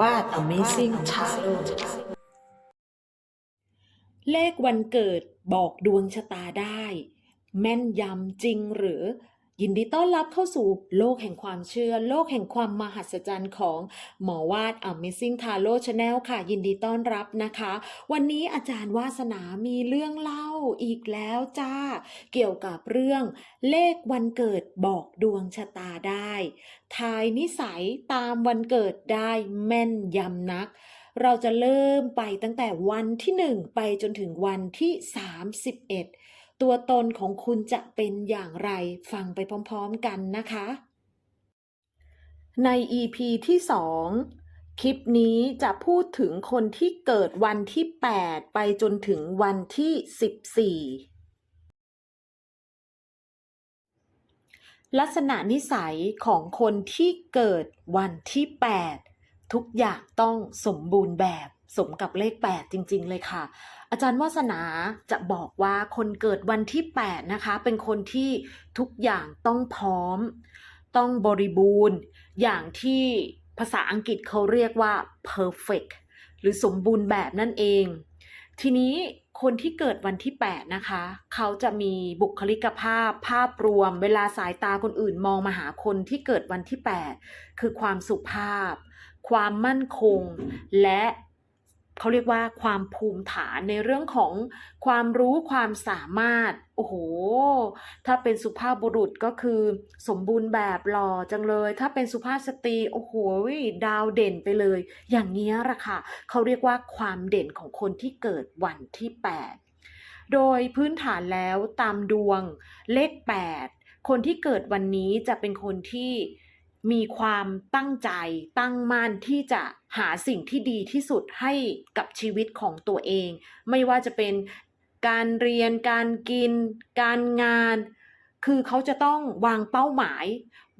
วา Amazing Tarot เลขวันเกิดบอกดวงชะตาได้ แม่นยำจริงหรือ ยินดีต้อนรับเข้าสู่โลกแห่งความเชื่อ โลกแห่งความมหัศจรรย์ของหมอวาด Amazing Tarot Channel ค่ะ ยินดีต้อนรับนะคะ วันนี้อาจารย์วาสนามีเรื่องเล่าอีกแล้วจ้า เกี่ยวกับเรื่องเลขวันเกิดบอกดวงชะตาได้ ทายนิสัยตามวันเกิดได้แม่นยำนักเราจะเริ่มไปตั้งแต่วันที่ 1 ไปจนถึงวันที่ 31 ตัวตนของคุณจะเป็นอย่างไรฟังไปพร้อมๆกันนะคะ ใน EP ที่ 2 คลิปนี้จะพูดถึงคนที่เกิดวันที่ 8 ไปจนถึงวันที่ 14ลักษณะนิสัยของคนที่เกิดวันที่ 8 ทุกอย่างต้องสมบูรณ์แบบสมกับเลข 8 จริง ๆ เลยค่ะ อาจารย์วาสนาจะบอกว่าคนเกิดวันที่ 8 นะคะ เป็นคนที่ทุกอย่างต้องพร้อม ต้องบริบูรณ์ อย่างที่ภาษาอังกฤษเขาเรียกว่า perfect หรือสมบูรณ์แบบนั่นเอง ทีนี้คนที่เกิดวันที่ 8 นะคะ เขาจะมีบุคลิกภาพภาพรวม เวลาสายตาคนอื่นมองมาหาคนที่เกิดวันที่ 8 คือความสุภาพ ความมั่นคง และ เขาเรียกว่าความภูมิฐานในเรื่องของความรู้ความสามารถ โอ้โห ถ้าเป็นสุภาพบุรุษก็คือสมบูรณ์แบบหล่อจังเลย ถ้าเป็นสุภาพสตรี โอ้โห ดาวเด่นไปเลย อย่างนี้ละค่ะ เขาเรียกว่าความเด่นของคนที่เกิดวันที่ 8 โดยพื้นฐานแล้วตามดวงเลข 8 คนที่เกิดวันนี้จะเป็นคนที่ มีความตั้งใจตั้งมั่นที่จะหาสิ่งที่ดีที่สุดให้กับชีวิตของตัวเอง ไม่ว่าจะเป็นการเรียนการกิน การงาน คือเขาจะต้องวางเป้าหมาย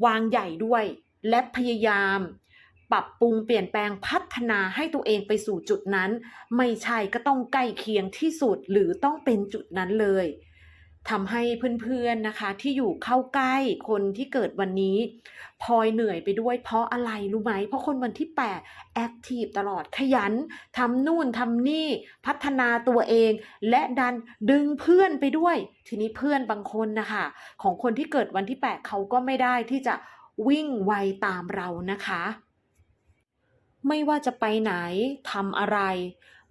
วางใหญ่ด้วย และพยายาม ปรับปรุงเปลี่ยนแปลงพัฒนาให้ตัวเองไปสู่จุดนั้น ไม่ใช่ก็ต้องใกล้เคียงที่สุดหรือต้องเป็นจุดนั้นเลย ทำให้เพื่อนๆนะคะ ที่อยู่เข้าใกล้คนที่เกิดวันนี้พลอยเหนื่อยไปด้วยเพราะอะไรรู้ไหม เพราะคนวันที่8แอคทีฟตลอดขยันทำนู่นทำนี่พัฒนาตัวเอง และดันดึงเพื่อนไปด้วย ทีนี้เพื่อนบางคนนะคะของคนที่เกิดวันที่8เขาก็ไม่ได้ที่จะวิ่งไวตามเรานะคะ ไม่ว่าจะไปไหนทำอะไร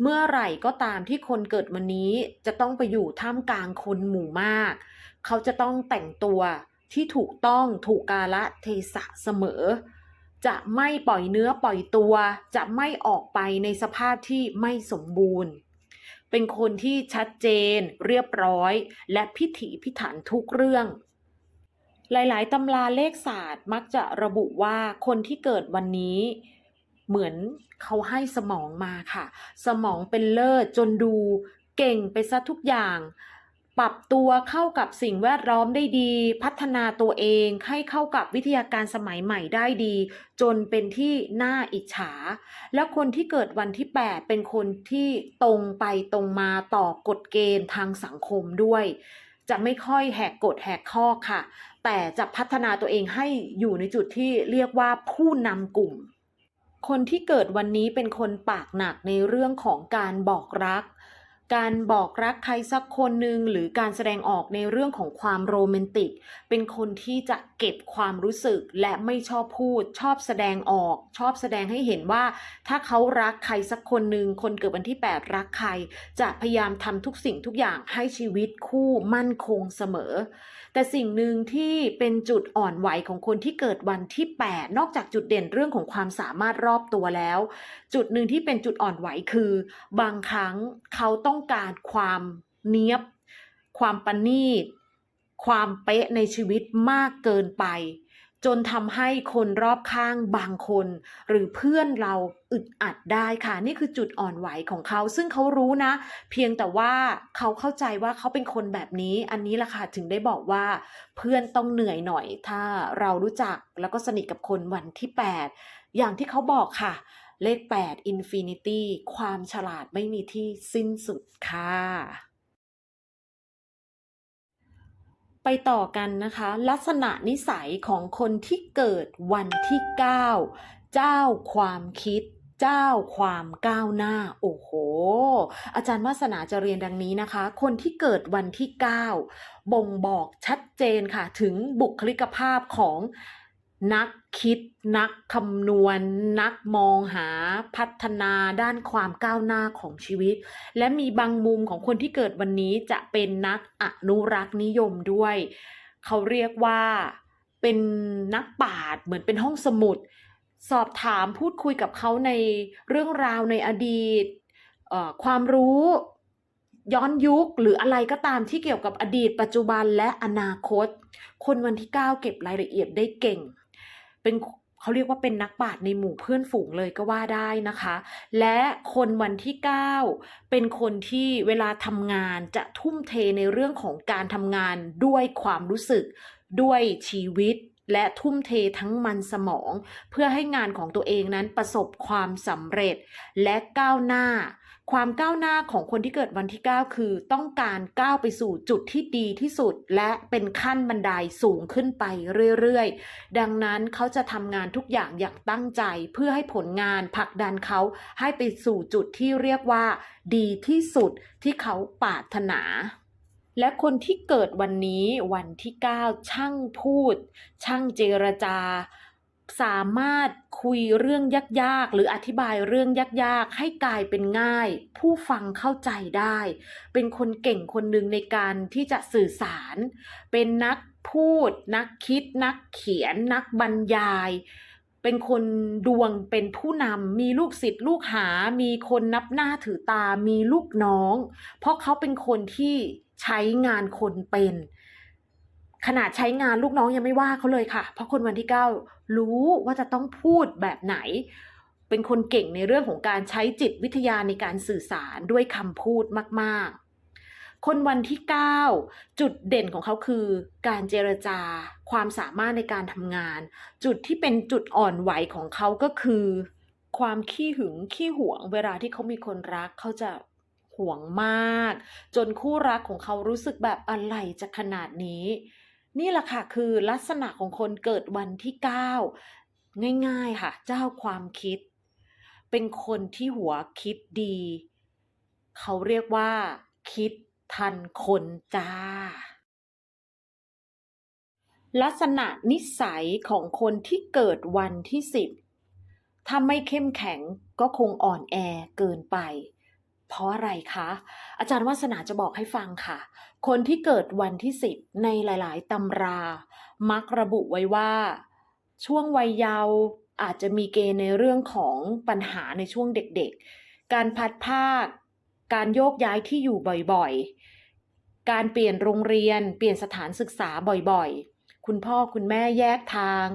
เมื่อไหร่ก็ตามที่คนเกิดวันนี้จะต้องไปอยู่ท่ามกลางคนหมู่มาก เขาจะต้องแต่งตัวที่ถูกต้องถูกกาละเทศะเสมอ จะไม่ปล่อยเนื้อปล่อยตัว จะไม่ออกไปในสภาพที่ไม่สมบูรณ์ เป็นคนที่ชัดเจน เรียบร้อย และพิถีพิถันทุกเรื่อง หลาย ๆตำราเลขศาสตร์มักจะระบุว่าคนที่เกิดวันนี้ เหมือนเขาให้สมองมาค่ะ สมองเป็นเลิศจนดูเก่งไปซะทุกอย่าง ปรับตัวเข้ากับสิ่งแวดล้อมได้ดี พัฒนาตัวเองให้เข้ากับวิทยาการสมัยใหม่ได้ดี จนเป็นที่น่าอิจฉา แล้วคนที่เกิดวันที่ 8 เป็นคนที่ตรงไปตรงมาต่อกฎเกณฑ์ทางสังคมด้วยจะไม่ค่อยแหกกฎแหกข้อค่ะ แต่จะพัฒนาตัวเองให้อยู่ในจุดที่เรียกว่าผู้นำกลุ่ม คนที่เกิดวันนี้เป็นคนปากหนักในเรื่องของการบอกรัก การบอกรักใครสักคนหนึ่งหรือการแสดงออกในเรื่องของความโรแมนติก เป็นคนที่จะเก็บความรู้สึกและไม่ชอบพูด ชอบแสดงออก ชอบแสดงให้เห็นว่า ถ้าเขารักใครสักคนหนึ่งคนเกิดวันที่ 8 รักใคร จะพยายามทำทุกสิ่งทุกอย่างให้ชีวิตคู่มั่นคงเสมอ แต่สิ่งหนึ่งที่เป็นจุดอ่อนไหวของคนที่เกิดวันที่ 8 นอกจากจุดเด่นเรื่องของความสามารถรอบตัวแล้ว จุดหนึ่งที่เป็นจุดอ่อนไหวคือ บางครั้งเขาต้องการความเนี้ยบ ความปนีตความเป๊ะในชีวิตมากเกินไป จนทำให้คนรอบข้างบางคน หรือเพื่อนเราอึดอัดได้ค่ะ นี่คือจุดอ่อนไหวของเขา ซึ่งเขารู้นะ เพียงแต่ว่าเขาเข้าใจว่าเขาเป็นคนแบบนี้ อันนี้แหละค่ะถึงได้บอกว่า เพื่อนต้องเหนื่อยหน่อย ถ้าเรารู้จักแล้วก็สนิทกับคนวันที่ 8 อย่างที่เขาบอกค่ะ เลข 8 Infinity ความฉลาดไม่มีที่สิ้นสุดค่ะ ไปต่อกันนะคะ ลักษณะนิสัยของคนที่เกิดวันที่ 9 เจ้าความคิดเจ้าความก้าวหน้า โอ้โห อาจารย์วาสนาจะเรียนดังนี้นะคะ คนที่เกิดวันที่ 9 บ่งบอกชัดเจนค่ะ ถึงบุคลิกภาพของนัก คิด นักคำนวณ นักมองหาพัฒนาด้านความก้าวหน้าของชีวิต และมีบางมุมของคนที่เกิดวันนี้จะเป็นนักอนุรักษ์นิยมด้วย เขาเรียกว่าเป็นนักปราชญ์เหมือนเป็นห้องสมุด สอบถามพูดคุยกับเขาในเรื่องราวในอดีตความรู้ย้อนยุคหรืออะไรก็ตามที่เกี่ยวกับอดีตปัจจุบันและอนาคต คนวันที่ 9 เก็บรายละเอียดได้เก่ง เป็นเขาเรียกว่าเป็นนักปราชญ์ในหมู่เพื่อนฝูงเลยก็ว่าได้นะคะ และคนวันที่ 9 เป็นคนที่เวลาทำงานจะทุ่มเทในเรื่องของการทำงานด้วยความรู้สึกด้วยชีวิตและทุ่มเททั้งมันสมอง เพื่อให้งานของตัวเองนั้นประสบความสำเร็จและก้าวหน้า ความก้าวหน้าของคนที่เกิดวันที่ 9 คือต้องการก้าวไปสู่จุดที่ดีที่สุด และเป็นขั้นบันไดสูงขึ้นไปเรื่อยๆ ดังนั้นเขาจะทำงานทุกอย่างอย่างตั้งใจเพื่อให้ผลงานผลักดันเขาให้ไปสู่จุดที่เรียกว่า ดีที่สุดที่เขาปรารถนาและคนที่เกิดวันนี้วันที่ 9 ช่างพูด ช่างเจรจา สามารถคุยเรื่องยากๆ หรืออธิบายเรื่องยากๆ ให้กลายเป็นง่าย ผู้ฟังเข้าใจได้ เป็นคนเก่งคนหนึ่งในการที่จะสื่อสาร เป็นนักพูด นักคิด นักเขียน นักบรรยาย เป็นคนดวงเป็นผู้นำมีลูกศิษย์ลูกหา มีคนนับหน้าถือตามีลูกน้อง เพราะเขาเป็นคนที่ใช้งานคนเป็น ขนาดใช้งานลูกน้องยังไม่ว่าเขาเลยค่ะ เพราะคนวันที่ 9 รู้ว่าจะต้องพูดแบบไหน เป็นคนเก่งในเรื่องของการใช้จิตวิทยาในการสื่อสารด้วยคำพูดมากๆ คนวันที่ 9 จุดเด่นของเขาคือ การเจรจา ความสามารถในการทำงาน จุดที่เป็นจุดอ่อนไหวของเขาก็คือ ความขี้หึงขี้หวง เวลาที่เขามีคนรักเขาจะหวงมาก จนคู่รักของเขารู้สึกแบบอะไรจะขนาดนี้ นี่แหละค่ะคือลักษณะของคนเกิดวันที่ 9 ง่ายๆค่ะ เจ้าความคิด เป็นคนที่หัวคิดดี เขาเรียกว่า คิดทันคนจ้า ลักษณะนิสัยของคนที่เกิดวันที่ 10ถ้าไม่เข้มแข็งก็คงอ่อนแอเกินไป เพราะอะไรคะ อาจารย์วาสนาจะบอกให้ฟังค่ะ คนที่เกิดวันที่ 10 ในหลาย ๆตำรา มักระบุไว้ว่า ช่วงวัยเยาว์อาจจะมีเกณฑ์ในเรื่องของปัญหาในช่วงเด็กๆ การพัดภาค การโยกย้ายที่อยู่บ่อยๆ การเปลี่ยนโรงเรียน เปลี่ยนสถานศึกษาบ่อยๆ คุณพ่อคุณแม่แยกทาง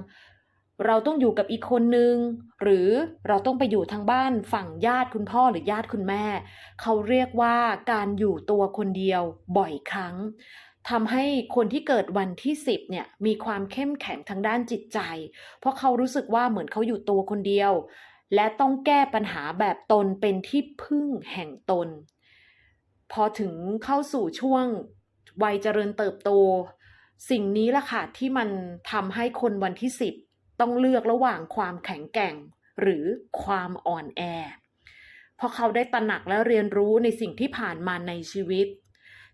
เราต้องอยู่กับอีกคนนึง หรือเราต้องไปอยู่ทางบ้านฝั่งญาติคุณพ่อหรือญาติคุณแม่ เขาเรียกว่าการอยู่ตัวคนเดียวบ่อยครั้งทำให้คนที่เกิดวันที่ 10เนี่ยมีความเข้มแข็งทางด้านจิตใจ เพราะเขารู้สึกว่าเหมือนเขาอยู่ตัวคนเดียว และต้องแก้ปัญหาแบบตนเป็นที่พึ่งแห่งตน พอถึงเข้าสู่ช่วงวัยเจริญเติบโต สิ่งนี้ล่ะค่ะที่มันทำให้คนวันที่ 10 ต้องเลือกระหว่างความแข็งแกร่ง หรือความอ่อนแอ เพราะเขาได้ตระหนักและเรียนรู้ในสิ่งที่ผ่านมาในชีวิต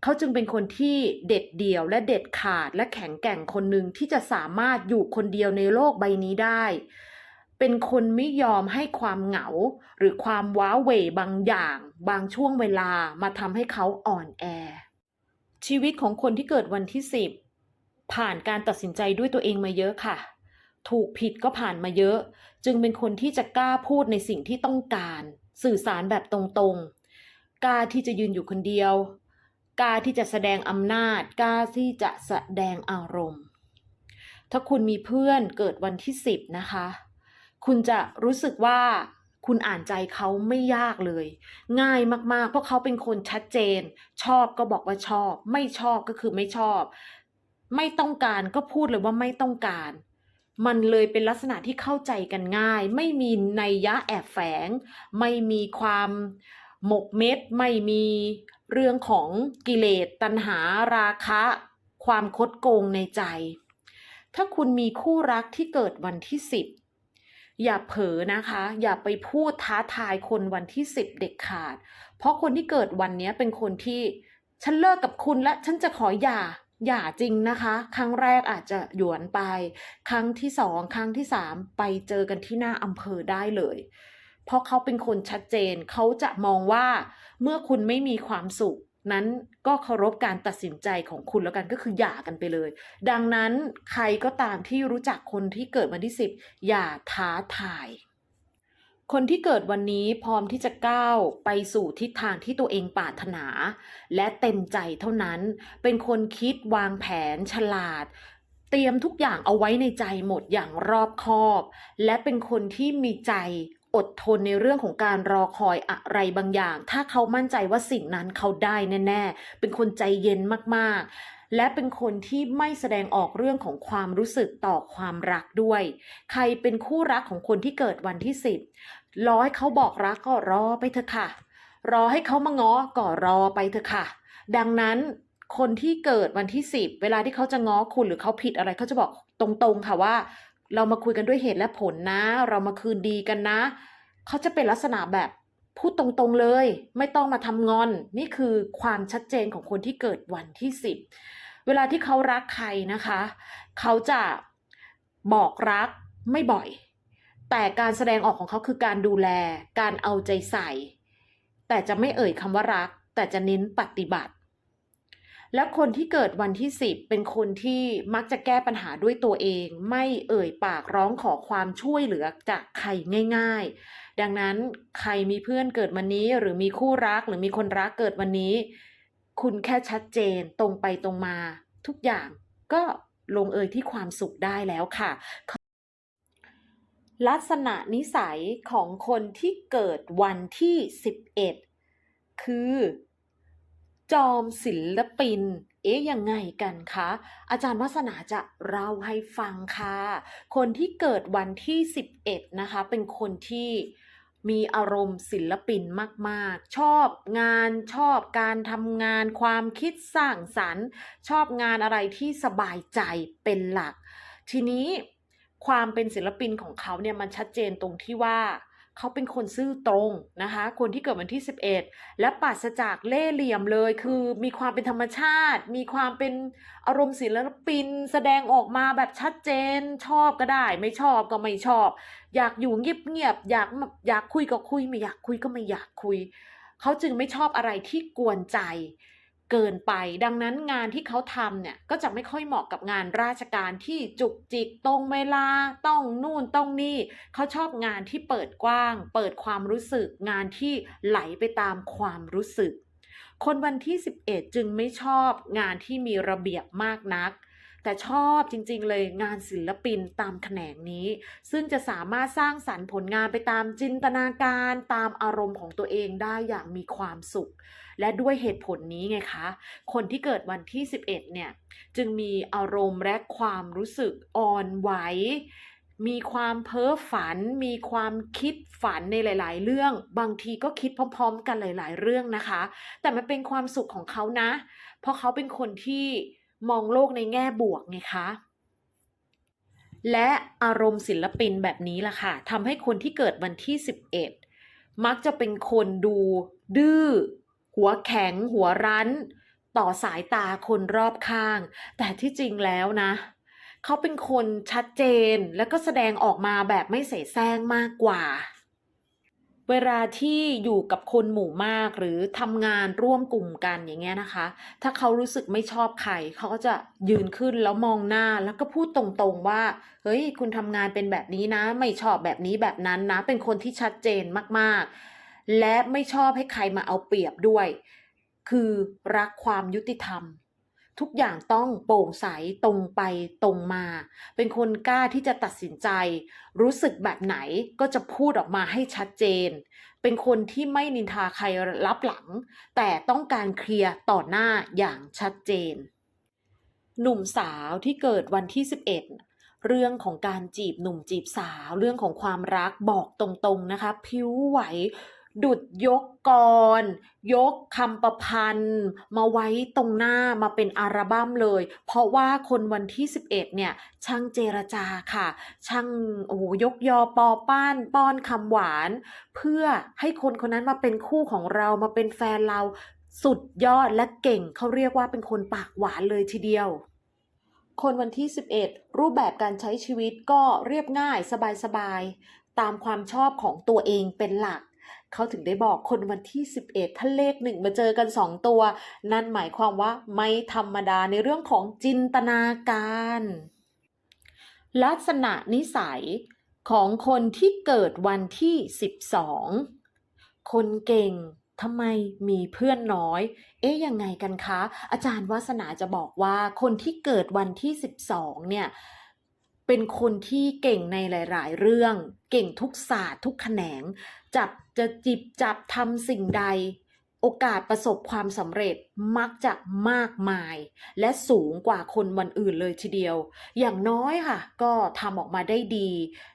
เขาจึงเป็นคนที่เด็ดเดี่ยวและเด็ดขาดและแข็งแกร่งคนหนึ่งที่จะสามารถอยู่คนเดียวในโลกใบนี้ได้ เป็นคนไม่ยอมให้ความเหงา หรือความว้าเหวบางอย่าง บางช่วงเวลามาทำให้เขาอ่อนแอ ชีวิตของคนที่เกิดวันที่ 10ผ่านการตัดสินใจด้วยตัวเองมาเยอะค่ะ ถูกผิดก็ผ่านมาเยอะ จึงเป็นคนที่จะกล้าพูดในสิ่งที่ต้องการ สื่อสารแบบตรงๆ กล้าที่จะยืนอยู่คนเดียว กล้าที่จะแสดงอำนาจ กล้าที่จะแสดงอารมณ์ ถ้าคุณมีเพื่อนเกิดวันที่ 10 นะคะ คุณจะรู้สึกว่าคุณอ่านใจเขาไม่ยากเลย ง่ายมากๆ เพราะเขาเป็นคนชัดเจน ชอบก็บอกว่าชอบ ไม่ชอบก็คือไม่ชอบ ไม่ต้องการก็พูดเลยว่าไม่ต้องการ มันเลยเป็นลักษณะที่เข้าใจกันง่าย ไม่มีนัยยะแอบแฝง ไม่มีความหมกเม็ด ไม่มีเรื่องของกิเลสตัณหาราคะ ความคดโกงในใจ ถ้าคุณมีคู่รักที่เกิดวันที่10อย่าเผลอนะคะ อย่าไปพูดท้าทายคนวันที่10เด็กขาด เพราะคนที่เกิดวันนี้เป็นคนที่ ฉันเลิกกับคุณและฉันจะขอหย่า หย่าจริงนะคะ ครั้งแรกอาจจะหยวนไป ครั้งที่สองครั้งที่สามไปเจอกันที่หน้าอำเภอได้เลย เพราะเขาเป็นคนชัดเจนเขาจะมองว่าเมื่อคุณไม่มีความสุขนั้นก็เคารพการตัดสินใจของคุณแล้วกันก็คือหย่ากันไปเลย ดังนั้นใครก็ตามที่รู้จักคนที่เกิดวันที่10อย่าท้าทาย คนที่เกิดวันนี้พร้อมที่จะก้าวไปสู่ทิศทางที่ตัวเองปรารถนา และเต็มใจเท่านั้น เป็นคนคิดวางแผนฉลาด เตรียมทุกอย่างเอาไว้ในใจหมดอย่างรอบคอบ และเป็นคนที่มีใจอดทนในเรื่องของการรอคอยอะไรบางอย่าง ถ้าเขามั่นใจว่าสิ่งนั้นเขาได้แน่ๆ เป็นคนใจเย็นมากๆ และเป็นคนที่ไม่แสดงออกเรื่องของความรู้สึกต่อความรักด้วย ใครเป็นคู่รักของคนที่เกิดวันที่สิบ รอให้เขาบอกรักก็รอไปเถอะค่ะ รอให้เขามาง้อก็รอไปเถอะค่ะ ดังนั้นคนที่เกิดวันที่สิบเวลาที่เขาจะง้อคุณหรือเขาผิดอะไรเขาจะบอกตรงๆค่ะว่า เรามาคุยกันด้วยเหตุและผลนะ เรามาคืนดีกันนะ เขาจะเป็นลักษณะแบบพูดตรงๆเลย ไม่ต้องมาทำงอน นี่คือความชัดเจนของคนที่เกิดวันที่สิบเวลาที่เขารักใครนะคะ เขาจะบอกรักไม่บ่อย แต่การแสดงออกของเขาคือการดูแล การเอาใจใส่ แต่จะไม่เอ่ยคำว่ารัก แต่จะเน้นปฏิบัติ และคนที่เกิดวันที่ 10 เป็นคนที่มักจะแก้ปัญหาด้วยตัวเอง ไม่เอ่ยปากร้องขอความช่วยเหลือจากใครง่าย ๆ ดังนั้นใครมีเพื่อนเกิดวันนี้หรือมีคู่รักหรือมีคนรักเกิดวันนี้ คุณแค่ชัดเจนตรงไปตรงมา ทุกอย่างก็ลงเอยที่ความสุขได้แล้วค่ะ ลักษณะนิสัยของคนที่เกิดวันที่ 11 คือ จอมศิลปิน เอ๊ะยังไงกันคะ อาจารย์วัสนาจะเล่าให้ฟังค่ะ คนที่เกิดวันที่ 11 นะคะ เป็นคนที่มีอารมณ์ศิลปินมาก ๆ ชอบงานชอบการทำงานความคิดสร้างสรรค์ ชอบงานอะไรที่สบายใจเป็นหลัก ทีนี้ ความเป็นศิลปินของเขาเนี่ยมันชัดเจนตรงที่ว่าเขาเป็นคนซื่อตรงนะคะ คนที่เกิดวันที่ 11 และปราศจากเล่เหลี่ยมเลย คือมีความเป็นธรรมชาติ มีความเป็นอารมณ์ศิลปิน แสดงออกมาแบบชัดเจน ชอบก็ได้ ไม่ชอบก็ไม่ชอบ อยากอยู่เงียบๆอยากอยากคุยก็คุย ไม่อยากคุยก็ไม่อยากคุย เขาจึงไม่ชอบอะไรที่กวนใจ เกินไป ดังนั้นงานที่เขาทำเนี่ยก็จะไม่ค่อยเหมาะกับงานราชการที่จุกจิกตรงเวลาต้องนู่นต้องนี่ เขาชอบงานที่เปิดกว้าง เปิดความรู้สึกงานที่ไหลไปตามความรู้สึก คนวันที่ 11 จึงไม่ชอบงานที่มีระเบียบมากนักแต่ชอบจริงๆเลยงานศิลปินตามแขนงนี้ ซึ่งจะสามารถสร้างสรรค์ผลงานไปตามจินตนาการตามอารมณ์ของตัวเองได้อย่างมีความสุข และด้วยเหตุผลนี้ไงคะ คนที่เกิดวันที่ 11 เนี่ย จึงมีอารมณ์และความรู้สึกอ่อนไหว มีความเพ้อฝัน มีความคิดฝันในหลาย ๆ เรื่อง บางทีก็คิดพร้อม ๆ กันหลาย ๆ เรื่องนะคะ แต่มันเป็นความสุขของเขานะ เพราะเขาเป็นคนที่มองโลกในแง่บวกไงคะและอารมณ์ศิลปินแบบนี้ล่ะค่ะทำให้คนที่เกิดวันที่ 11 มักจะเป็นคนดูดื้อ หัวแข็งหัวรั้น ต่อสายตาคนรอบข้าง แต่ที่จริงแล้วนะ เขาเป็นคนชัดเจนและก็แสดงออกมาแบบไม่เสแสร้งมากกว่า เวลาที่อยู่กับคนหมู่มากหรือทำงานร่วมกลุ่มกันอย่างเงี้ยนะคะ ถ้าเขารู้สึกไม่ชอบใครเขาก็จะยืนขึ้นแล้วมองหน้าแล้วก็พูดตรงๆว่า เฮ้ย คุณทำงานเป็นแบบนี้นะ ไม่ชอบแบบนี้แบบนั้นนะ เป็นคนที่ชัดเจนมากๆ และไม่ชอบให้ใครมาเอาเปรียบด้วย คือรักความยุติธรรม ทุกอย่างต้องโปร่งใสตรงไปตรงมา เป็นคนกล้าที่จะตัดสินใจ รู้สึกแบบไหนก็จะพูดออกมาให้ชัดเจน เป็นคนที่ไม่นินทาใครรับหลัง แต่ต้องการเคลียร์ต่อหน้าอย่างชัดเจน หนุ่มสาวที่เกิดวันที่ 11เรื่องของการจีบหนุ่มจีบสาวเรื่องของความรักบอกตรงๆนะคะ ผิวไหว ดุดยกกร ยกคำประพันธ์ มาไว้ตรงหน้ามาเป็นอัลบั้มเลย เพราะว่าคนวันที่ 11 เนี่ย ช่างเจรจาค่ะ ช่างโอ้โหยกยอปอป้านป้อนคำหวาน เพื่อให้คนคนนั้นมาเป็นคู่ของเรามาเป็นแฟนเราสุดยอดและเก่งเขาเรียกว่าเป็นคนปากหวานเลยทีเดียว คนวันที่ 11 รูปแบบการใช้ชีวิตก็เรียบง่ายสบายๆตามความชอบของตัวเองเป็นหลัก เขาถึงได้บอกคนวันที่ 11 ถ้าเลขหนึ่งมาเจอกัน 2 ตัว นั่นหมายความว่าไม่ธรรมดาในเรื่องของจินตนาการ ลักษณะนิสัยของคนที่เกิดวันที่ 12 คนเก่งทำไมมีเพื่อนน้อย เอ๊ะยังไงกันคะ อาจารย์วาสนาจะบอกว่าคนที่เกิดวันที่ 12 เนี่ย เป็นคนที่เก่งในหลาย ๆ เรื่อง เก่งทุกศาสตร์ทุกแขนง จับ จะจิบจับทำสิ่งใด โอกาสประสบความสำเร็จมักจะมากมาย และสูงกว่าคนวันอื่นเลยทีเดียว อย่างน้อยค่ะ ก็ทำออกมาได้ดี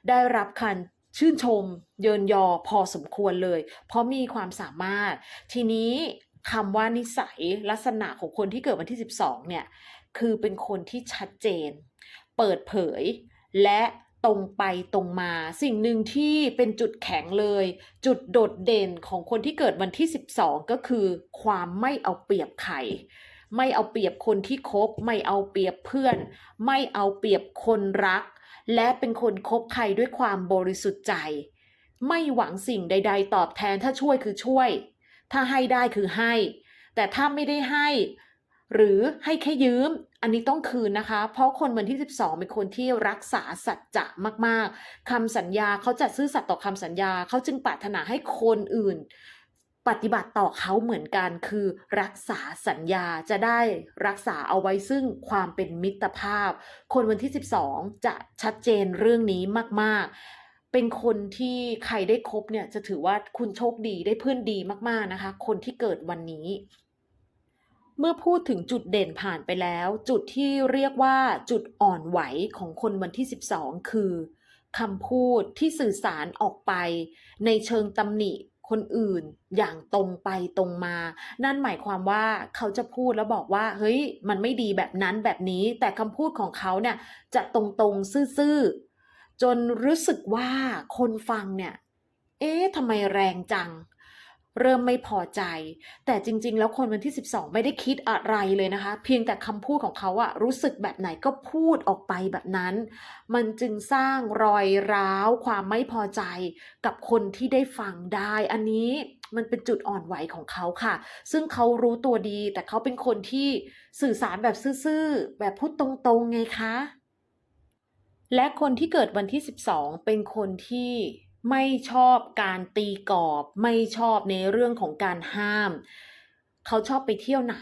ได้รับการชื่นชม เยินยอพอสมควรเลย เพราะมีความสามารถ ทีนี้คำว่านิสัยลักษณะของคนที่เกิดวันที่ 12 เนี่ย คือเป็นคนที่ชัดเจน เปิดเผยและ ตรงไปตรงมา สิ่งหนึ่งที่เป็นจุดแข็งเลย จุดโดดเด่นของคนที่เกิดวันที่ 12 ก็คือ ความไม่เอาเปรียบใครไม่เอาเปรียบคนที่คบ ไม่เอาเปรียบเพื่อน ไม่เอาเปรียบคนรัก และเป็นคนคบใครด้วยความบริสุทธิ์ใจ ไม่หวังสิ่งใด ๆ ตอบแทนถ้าช่วยคือช่วย ถ้าให้ได้คือให้ แต่ถ้าไม่ได้ให้ หรือให้แค่ยืม อันนี้ต้องคืนนะคะ เพราะคนวันที่ 12 เป็นคนที่รักษาสัจจะมาก ๆ คำสัญญาเขาจะซื่อสัตย์ต่อคำสัญญาเขาจึงปรารถนาให้คนอื่น ปฏิบัติต่อเขาเหมือนกันคือรักษาสัญญาจะได้รักษาเอาไว้ซึ่งความเป็นมิตรภาพ คนวันที่ 12 จะชัดเจนเรื่องนี้มาก ๆเป็นคนที่ใครได้คบเนี่ยจะถือว่าคุณโชคดีได้เพื่อนดีมากๆนะคะ คนที่เกิดวันนี้ เมื่อพูดถึงจุดเด่นผ่านไปแล้ว จุดที่เรียกว่าจุดอ่อนไหวของคนวันที่ 12 คือคำพูดที่สื่อสารออกไป ในเชิงตำหนิคนอื่นอย่างตรงไปตรงมา นั่นหมายความว่าเขาจะพูดแล้วบอกว่า เฮ้ย มันไม่ดีแบบนั้นแบบนี้ แต่คำพูดของเขาเนี่ยจะตรงๆซื่อๆจนรู้สึกว่าคนฟังเนี่ย เอ๊ะทำไมแรงจัง เริ่มไม่พอใจ แต่จริง ๆ แล้วคนวันที่ 12 ไม่ได้คิดอะไรเลยนะคะ เพียงแต่คำพูดของเขาอะรู้สึกแบบไหนก็พูดออกไปแบบนั้น มันจึงสร้างรอยร้าว ความไม่พอใจกับคนที่ได้ฟังได้ อันนี้มันเป็นจุดอ่อนไหวของเขาค่ะ ซึ่งเขารู้ตัวดี แต่เขาเป็นคนที่สื่อสารแบบซื่อๆ แบบพูดตรงๆไงคะ และคนที่เกิดวันที่ 12 เป็นคนที่ ไม่ชอบการตีกรอบ ไม่ชอบในเรื่องของการห้าม เขาชอบไปเที่ยวไหน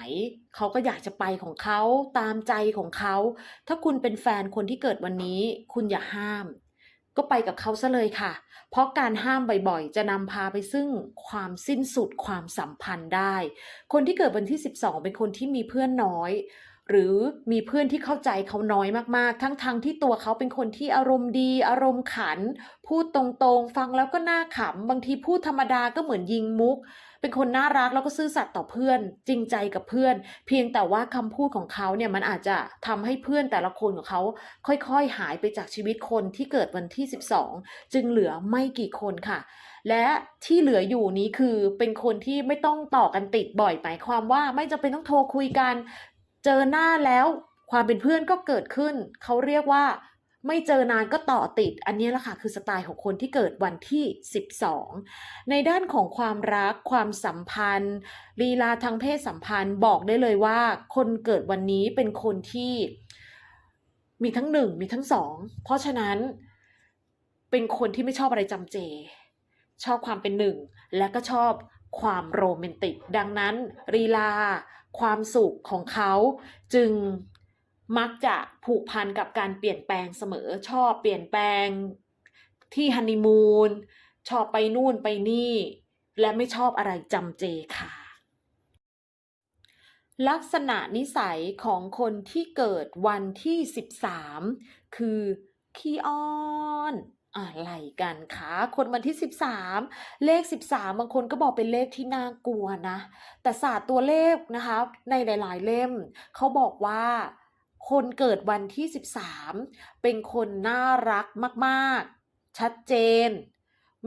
เขาก็อยากจะไปของเขาตามใจของเขา ถ้าคุณเป็นแฟนคนที่เกิดวันนี้ คุณอย่าห้าม ก็ไปกับเขาซะเลยค่ะ เพราะการห้ามบ่อยๆ จะนำพาไปซึ่งความสิ้นสุดความสัมพันธ์ได้ คนที่เกิดวันที่ 12 เป็นคนที่มีเพื่อนน้อย หรือมีเพื่อนที่เข้าใจเขาน้อยมากๆ ทั้งๆทที่ตัวเขาเป็นคนที่อารมณ์ดี อารมณ์ขัน พูดตรงๆ ฟังแล้วก็น่าขำ บางทีพูดธรรมดาก็เหมือนยิงมุก เป็นคนน่ารักแล้วก็ซื่อสัตย์ต่อเพื่อน จริงใจกับเพื่อน เพียงแต่ว่าคำพูดของเขาเนี่ยมันอาจจะทำให้เพื่อนแต่ละคนของเขา ค่อยๆหายไปจากชีวิตคนที่เกิดวันที่ 12 จึงเหลือไม่กี่คนค่ะ และที่เหลืออยู่นี้คือเป็นคนที่ไม่ต้องต่อกันติดบ่อยหมายความว่าไม่จำเป็นต้องโทรคุยกัน เจอหน้าแล้วความเป็นเพื่อนก็เกิดขึ้น เขาเรียกว่าไม่เจอนานก็ต่อติด อันนี้แหละค่ะคือสไตล์ของคนที่เกิดวันที่ 12 ในด้านของความรัก ความสัมพันธ์ ลีลาทางเพศสัมพันธ์บอกได้เลยว่า คนเกิดวันนี้เป็นคนที่มีทั้งหนึ่งมีทั้งสองเพราะฉะนั้นเป็นคนที่ไม่ชอบอะไรจำเจ ชอบความเป็นหนึ่ง และก็ชอบความโรแมนติก ดังนั้นลีลา ความสุขของเขาจึงมักจะผูกพันกับการเปลี่ยนแปลงเสมอชอบเปลี่ยนแปลงที่ฮันนีมูนชอบไปนู่นไปนี่ และไม่ชอบอะไรจำเจค่ะ ลักษณะนิสัยของคนที่เกิดวันที่ 13 คือขี้อ้อน อะไรกันคะคนวันที่ 13 เลข 13 บางคนก็บอกเป็นเลขที่น่ากลัวนะ แต่ศาสตร์ตัวเลขนะคะ ในหลาย ๆ เล่มเขาบอกว่าคนเกิดวันที่ 13 เป็นคนน่ารักมาก ๆ ชัดเจน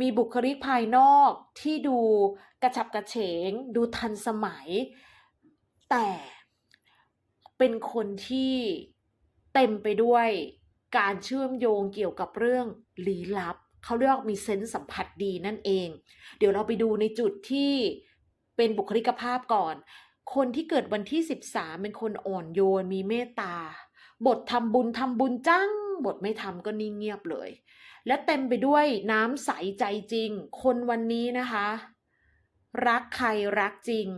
มีบุคลิกภายนอกที่ดูกระฉับกระเฉง ดูทันสมัย แต่เป็นคนที่เต็มไปด้วย การเชื่อมโยงเกี่ยวกับเรื่องลี้ลับ เขาเรียกมีเซนส์สัมผัสดีนั่นเอง เดี๋ยวเราไปดูในจุดที่เป็นบุคลิกภาพก่อน คนที่เกิดวันที่ 13 เป็นคนอ่อนโยนมีเมตตา บททำบุญทำบุญจัง บทไม่ทำก็นิ่งเงียบเลย และเต็มไปด้วยน้ำใสใจจริง คนวันนี้นะคะ รักใครรักจริง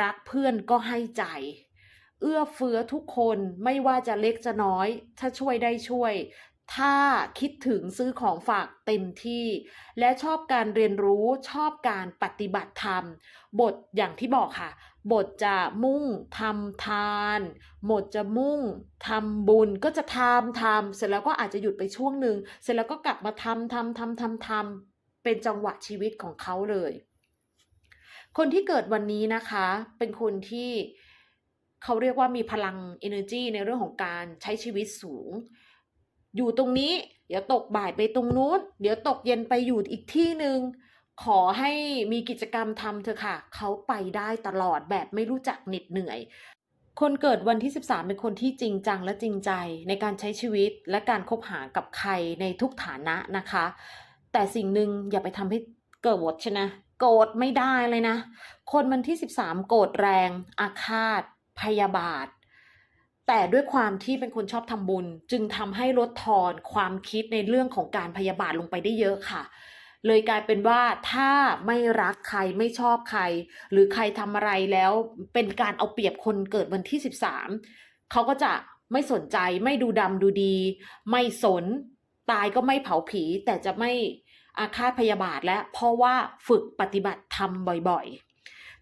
รักเพื่อนก็ให้ใจ เอื้อเฟื้อทุกคนไม่ว่าจะเล็กจะน้อย ถ้าช่วยได้ช่วย ถ้าคิดถึงซื้อของฝากเต็มที่ และชอบการเรียนรู้ชอบการปฏิบัติธรรม บทอย่างที่บอกค่ะ บทจะมุ่งทำทานบทจะมุ่งทำบุญก็จะทำทำเสร็จแล้วก็อาจจะหยุดไปช่วงหนึ่งเสร็จแล้วก็กลับมาทำทำทำทำทำเป็นจังหวะชีวิตของเขาเลย คนที่เกิดวันนี้นะคะ เป็นคนที่ เขาเรียกว่ามีพลัง energy ในเรื่องของการใช้ชีวิตสูง อยู่ตรงนี้ เดี๋ยวตกบ่ายไปตรงนู้น เดี๋ยวตกเย็นไปอยู่อีกที่หนึ่งขอให้มีกิจกรรมทำเถอะค่ะ เขาไปได้ตลอดแบบไม่รู้จักเหน็ดเหนื่อย คนเกิดวันที่ 13 เป็นคนที่จริงจังและจริงใจในการใช้ชีวิตและการคบหากับใครในทุกฐานะนะคะ แต่สิ่งหนึ่งอย่าไปทำให้เกิดใช่นะโกรธไม่ได้เลยนะ คนวันที่ 13 โกรธแรง อาฆาต พยาบาท แต่ด้วยความที่เป็นคนชอบทำบุญ จึงทำให้ลดทอนความคิดในเรื่องของการพยาบาทลงไปได้เยอะค่ะ เลยกลายเป็นว่าถ้าไม่รักใครไม่ชอบใคร หรือใครทำอะไรแล้วเป็นการเอาเปรียบคนเกิดวันที่ 13เขาก็จะไม่สนใจไม่ดูดำดูดี ไม่สน ตายก็ไม่เผาผี แต่จะไม่อาฆาตพยาบาทและเพราะว่าฝึกปฏิบัติธรรมบ่อยๆ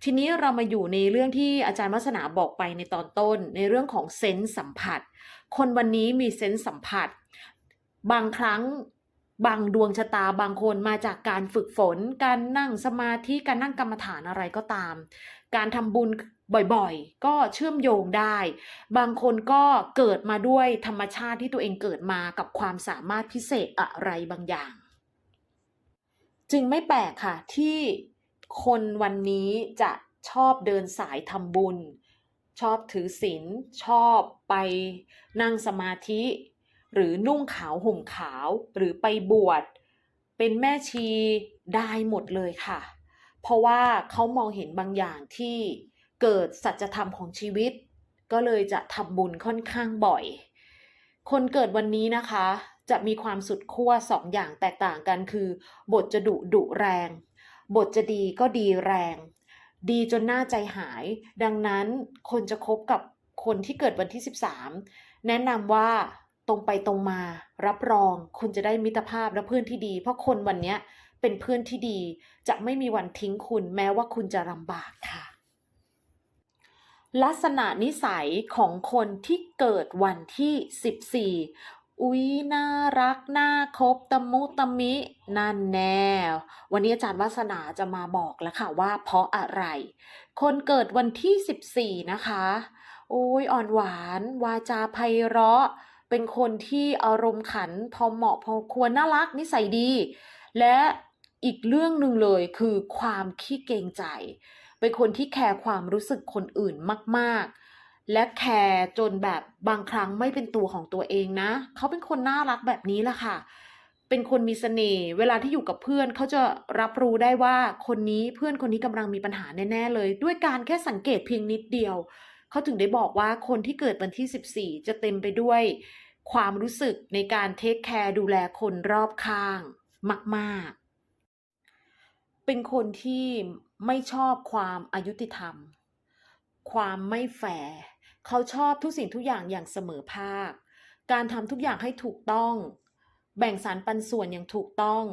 ทีนี้เรามาอยู่ในเรื่องที่อาจารย์วัฒนาบอกไปในตอนต้น ในเรื่องของเซนส์สัมผัส คนวันนี้มีเซนส์สัมผัส บางครั้งบางดวงชะตาบางคนมาจากการฝึกฝน การนั่งสมาธิการนั่งกรรมฐานอะไรก็ตาม การทำบุญบ่อยๆ ก็เชื่อมโยงได้ บางคนก็เกิดมาด้วยธรรมชาติที่ตัวเองเกิดมากับความสามารถพิเศษอะไรบางอย่าง จึงไม่แปลกค่ะที่ คนวันนี้จะชอบเดินสายทำบุญ ชอบถือศีลชอบไปนั่งสมาธิ หรือนุ่งขาวห่มขาวหรือไปบวช เป็นแม่ชีได้หมดเลยค่ะ เพราะว่าเขามองเห็นบางอย่างที่เกิดสัจธรรมของชีวิต ก็เลยจะทำบุญค่อนข้างบ่อย คนเกิดวันนี้นะคะ จะมีความสุดขั้วสองอย่างแตกต่างกันคือ บทจะดุดุแรง บทจะดีก็ดีแรง ดีจนหน่าใจหาย ดังนั้นคนจะคบกับคนที่เกิดวันที่ 13 แนะนำว่าตรงไปตรงมา รับรองคุณจะได้มิตรภาพและเพื่อนที่ดี เพราะคนวันนี้เป็นเพื่อนที่ดี จะไม่มีวันทิ้งคุณแม้ว่าคุณจะลำบากค่ะ ลักษณะนิสัยของคนที่เกิดวันที่ 14 อุ๊ย น่ารัก น่าคบตะมุตะมิ นั่นแน่ วันนี้อาจารย์วาสนาจะมาบอกแล้วค่ะว่าเพราะอะไร คนเกิดวันที่ 14 นะคะ โอ้ย อ่อนหวาน วาจาไพเราะ เป็นคนที่อารมณ์ขัน พอเหมาะพอควร น่ารัก นิสัยดี และอีกเรื่องหนึ่งเลยคือความขี้เกรงใจ เป็นคนที่แคร์ความรู้สึกคนอื่นมาก ๆ และแคร์จนแบบบางครั้งไม่เป็นตัวของตัวเองนะ เขาเป็นคนน่ารักแบบนี้แหละค่ะ เป็นคนมีเสน่ห์เวลาที่อยู่กับเพื่อนเขาจะรับรู้ได้ว่าคนนี้เพื่อนคนนี้กำลังมีปัญหาแน่ๆเลย ด้วยการแค่สังเกตเพียงนิดเดียว เขาถึงได้บอกว่าคนที่เกิดวันที่ 14 จะเต็มไปด้วยความรู้สึกในการเทคแคร์ดูแลคนรอบข้างมาก ๆ เป็นคนที่ไม่ชอบความอายุติธรรม ความไม่แฟร์ เขาชอบทุกสิ่งทุกอย่างอย่างเสมอภาค การทำทุกอย่างให้ถูกต้อง แบ่งสรรปันส่วนอย่างถูกต้อง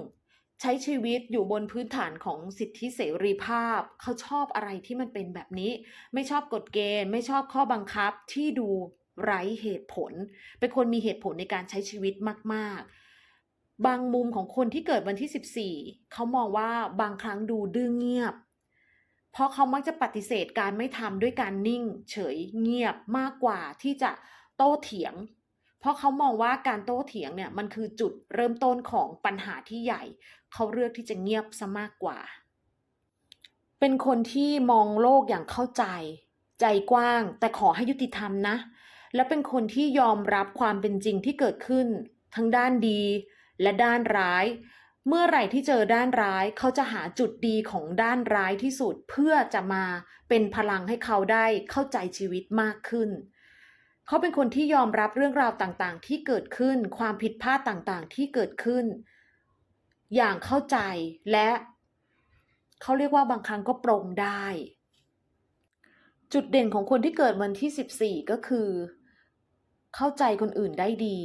ใช้ชีวิตอยู่บนพื้นฐานของสิทธิเสรีภาพ เขาชอบอะไรที่มันเป็นแบบนี้ ไม่ชอบกฎเกณฑ์ ไม่ชอบข้อบังคับที่ดูไร้เหตุผล เป็นคนมีเหตุผลในการใช้ชีวิตมาก ๆ บางมุมของคนที่เกิดวันที่ 14 เขามองว่าบางครั้งดูดื้อเงียบ เพราะเขามักจะปฏิเสธการไม่ทำด้วยการนิ่ง เฉยเงียบมากกว่าที่จะโต้เถียง เพราะเขามองว่าการโต้เถียงเนี่ยมันคือจุดเริ่มต้นของปัญหาที่ใหญ่ เขาเลือกที่จะเงียบซะมากกว่า เป็นคนที่มองโลกอย่างเข้าใจ ใจกว้าง แต่ขอให้ยุติธรรมนะ และเป็นคนที่ยอมรับความเป็นจริงที่เกิดขึ้น ทั้งด้านดีและด้านร้าย เมื่อไหร่ที่เจอด้านร้ายเขาจะหาจุดดีของด้านร้ายที่สุดเพื่อจะมาเป็นพลังให้เขาได้เข้าใจชีวิตมากขึ้น เขาเป็นคนที่ยอมรับเรื่องราวต่างๆ ที่เกิดขึ้น ความผิดพลาดต่างๆ ที่เกิดขึ้น อย่างเข้าใจและเขาเรียกว่าบางครั้งก็ปรงได้ จุดเด่นของคนที่เกิดวันที่ 14 ก็คือ เข้าใจคนอื่นได้ดี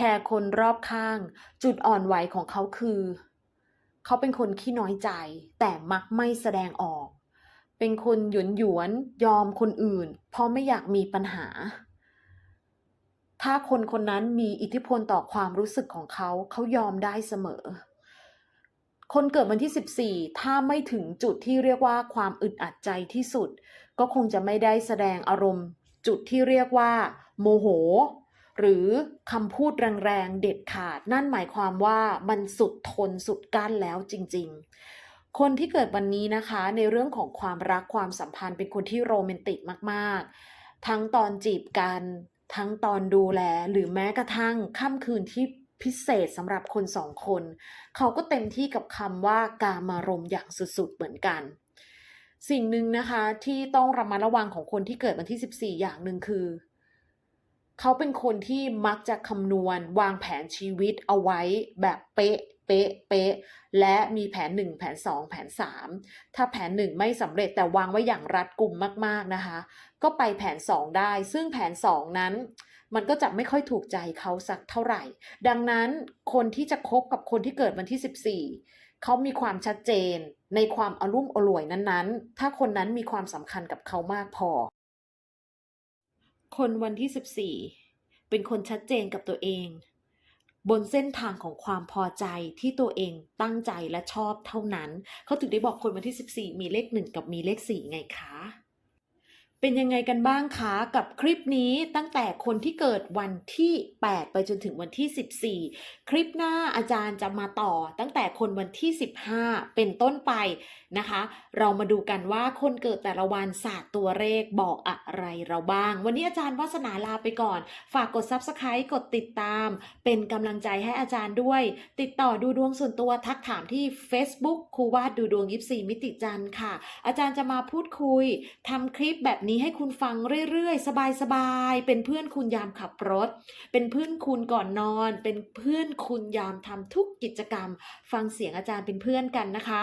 แคร์คนรอบข้าง จุดอ่อนไหวของเขาคือ เขาเป็นคนขี้น้อยใจ แต่มักไม่แสดงออก เป็นคนหยวนหยวนๆยอมคนอื่น เพราะไม่อยากมีปัญหา ถ้าคนคนนั้นมีอิทธิพลต่อความรู้สึกของเขา เขายอมได้เสมอ คนเกิดวันที่ 14 ถ้าไม่ถึงจุดที่เรียกว่าความอึดอัดใจที่สุด ก็คงจะไม่ได้แสดงอารมณ์ จุดที่เรียกว่า โมโห หรือคำพูดแรงๆเด็ดขาด นั่นหมายความว่ามันสุดทนสุดกั้นแล้วจริง ๆ คนที่เกิดวันนี้นะคะ ในเรื่องของความรักความสัมพันธ์เป็นคนที่โรแมนติกมากๆ ทั้งตอนจีบกัน ทั้งตอนดูแล หรือแม้กระทั่งค่ำคืนที่พิเศษสำหรับคนสองคน เขาก็เต็มที่กับคำว่ากามารมอย่างสุดๆเหมือนกัน สิ่งหนึ่งนะคะที่ต้องระมัดระวังของคนที่เกิดวันที่ 14 อย่างหนึ่งคือ เขาเป็นคนที่มักจะคำนวณวางแผนชีวิตเอาไว้แบบเป๊ะเป๊ะเป๊ะและมีแผน 1 แผน 2 แผน 3 ถ้าแผน 1 ไม่สำเร็จแต่วางไว้อย่างรัดกุมมากๆนะคะ ก็ไปแผน 2 ได้ ซึ่งแผน 2 นั้น มันก็จะไม่ค่อยถูกใจเขาสักเท่าไหร่ ดังนั้นคนที่จะคบกับคนที่เกิดวันที่ 14 เขามีความชัดเจนในความอารมณ์อร่วยนั้นๆ ถ้าคนนั้นมีความสำคัญกับเขามากพอ คนวันที่ 14 เป็นคนชัดเจนกับตัวเอง บนเส้นทางของความพอใจที่ตัวเองตั้งใจและชอบเท่านั้น เขาถึงได้บอกคนวันที่ 14 มีเลข 1 กับมีเลข 4 ไงคะเป็นยังไงกันบ้างคะกับคลิปนี้ตั้งแต่คนที่เกิดวันที่ 8 ไปจนถึงวันที่ 14 คลิปหน้าอาจารย์จะมาต่อตั้งแต่คนวันที่ 15 เป็นต้นไปนะคะ เรามาดูกันว่าคนเกิดแต่ละวันศาสตร์ตัวเลขบอกอะไรเราบ้าง วันนี้อาจารย์วาสนาลาไปก่อน ฝากกด Subscribe กดติดตาม เป็นกำลังใจให้อาจารย์ด้วย ติดต่อดูดวงส่วนตัวทักถามที่ Facebook ครูวาดดูดวงยิปซีมิติจันทร์ค่ะ อาจารย์จะมาพูดคุยทำคลิปแบบนี้ให้คุณฟังเรื่อยๆ สบายๆ เป็นเพื่อนคุณยามขับรถ เป็นเพื่อนคุณก่อนนอน เป็นเพื่อนคุณยามทำทุกกิจกรรม ฟังเสียงอาจารย์เป็นเพื่อนกันนะคะ